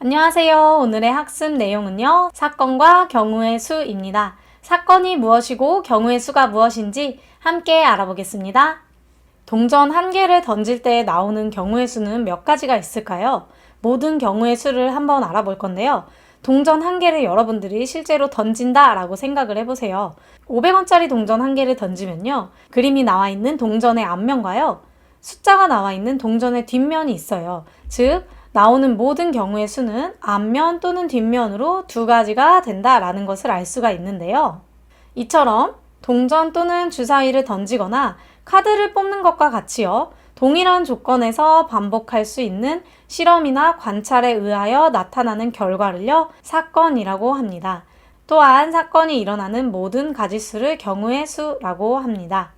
안녕하세요. 오늘의 학습 내용은요. 사건과 경우의 수입니다. 사건이 무엇이고 경우의 수가 무엇인지 함께 알아보겠습니다. 동전 한 개를 던질 때 나오는 경우의 수는 몇 가지가 있을까요? 모든 경우의 수를 한번 알아볼 건데요. 동전 한 개를 여러분들이 실제로 던진다 라고 생각을 해보세요. 500원짜리 동전 한 개를 던지면요. 그림이 나와 있는 동전의 앞면과요. 숫자가 나와 있는 동전의 뒷면이 있어요. 즉, 나오는 모든 경우의 수는 앞면 또는 뒷면으로 두 가지가 된다라는 것을 알 수가 있는데요. 이처럼 동전 또는 주사위를 던지거나 카드를 뽑는 것과 같이요. 동일한 조건에서 반복할 수 있는 실험이나 관찰에 의하여 나타나는 결과를요, 사건이라고 합니다. 또한 사건이 일어나는 모든 가지수를 경우의 수라고 합니다.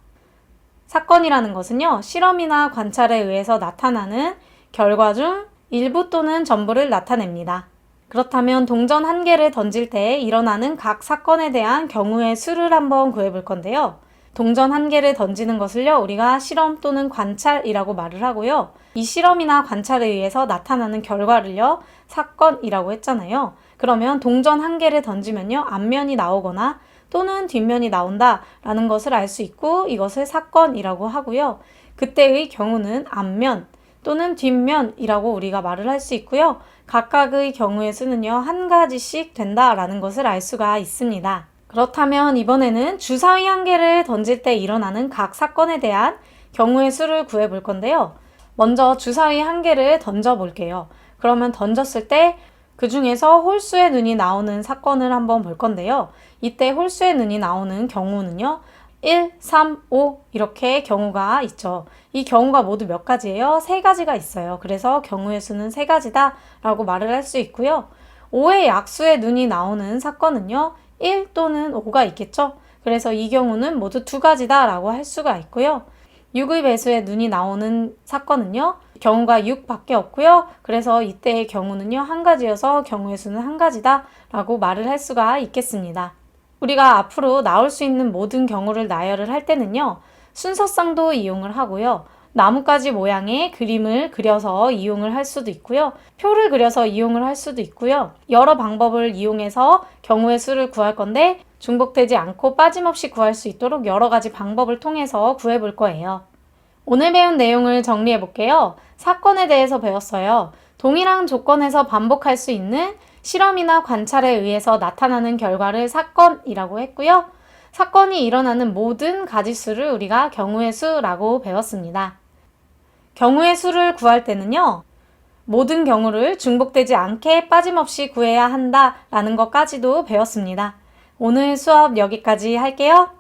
사건이라는 것은요, 실험이나 관찰에 의해서 나타나는 결과 중 일부 또는 전부를 나타냅니다. 그렇다면 동전 한 개를 던질 때 일어나는 각 사건에 대한 경우의 수를 한번 구해 볼 건데요. 동전 한 개를 던지는 것을요, 우리가 실험 또는 관찰이라고 말을 하고요. 이 실험이나 관찰에 의해서 나타나는 결과를요, 사건이라고 했잖아요. 그러면 동전 한 개를 던지면요, 앞면이 나오거나 또는 뒷면이 나온다라는 것을 알 수 있고 이것을 사건이라고 하고요. 그때의 경우는 앞면 또는 뒷면이라고 우리가 말을 할 수 있고요. 각각의 경우의 수는요, 한 가지씩 된다라는 것을 알 수가 있습니다. 그렇다면 이번에는 주사위 한 개를 던질 때 일어나는 각 사건에 대한 경우의 수를 구해 볼 건데요. 먼저 주사위 한 개를 던져 볼게요. 그러면 던졌을 때 그 중에서 홀수의 눈이 나오는 사건을 한번 볼 건데요. 이때 홀수의 눈이 나오는 경우는요. 1, 3, 5 이렇게 경우가 있죠. 이 경우가 모두 몇 가지예요? 세 가지가 있어요. 그래서 경우의 수는 세 가지다 라고 말을 할 수 있고요. 5의 약수의 눈이 나오는 사건은요. 1 또는 5가 있겠죠. 그래서 이 경우는 모두 두 가지다 라고 할 수가 있고요. 6의 배수의 눈이 나오는 사건은요. 경우가 6밖에 없고요. 그래서 이때의 경우는요. 한 가지여서 경우의 수는 한 가지다 라고 말을 할 수가 있겠습니다. 우리가 앞으로 나올 수 있는 모든 경우를 나열을 할 때는요. 순서상도 이용을 하고요. 나뭇가지 모양의 그림을 그려서 이용을 할 수도 있고요. 표를 그려서 이용을 할 수도 있고요. 여러 방법을 이용해서 경우의 수를 구할 건데 중복되지 않고 빠짐없이 구할 수 있도록 여러 가지 방법을 통해서 구해 볼 거예요. 오늘 배운 내용을 정리해 볼게요. 사건에 대해서 배웠어요. 동일한 조건에서 반복할 수 있는 실험이나 관찰에 의해서 나타나는 결과를 사건이라고 했고요. 사건이 일어나는 모든 가지수를 우리가 경우의 수라고 배웠습니다. 경우의 수를 구할 때는요, 모든 경우를 중복되지 않게 빠짐없이 구해야 한다라는 것까지도 배웠습니다. 오늘 수업 여기까지 할게요.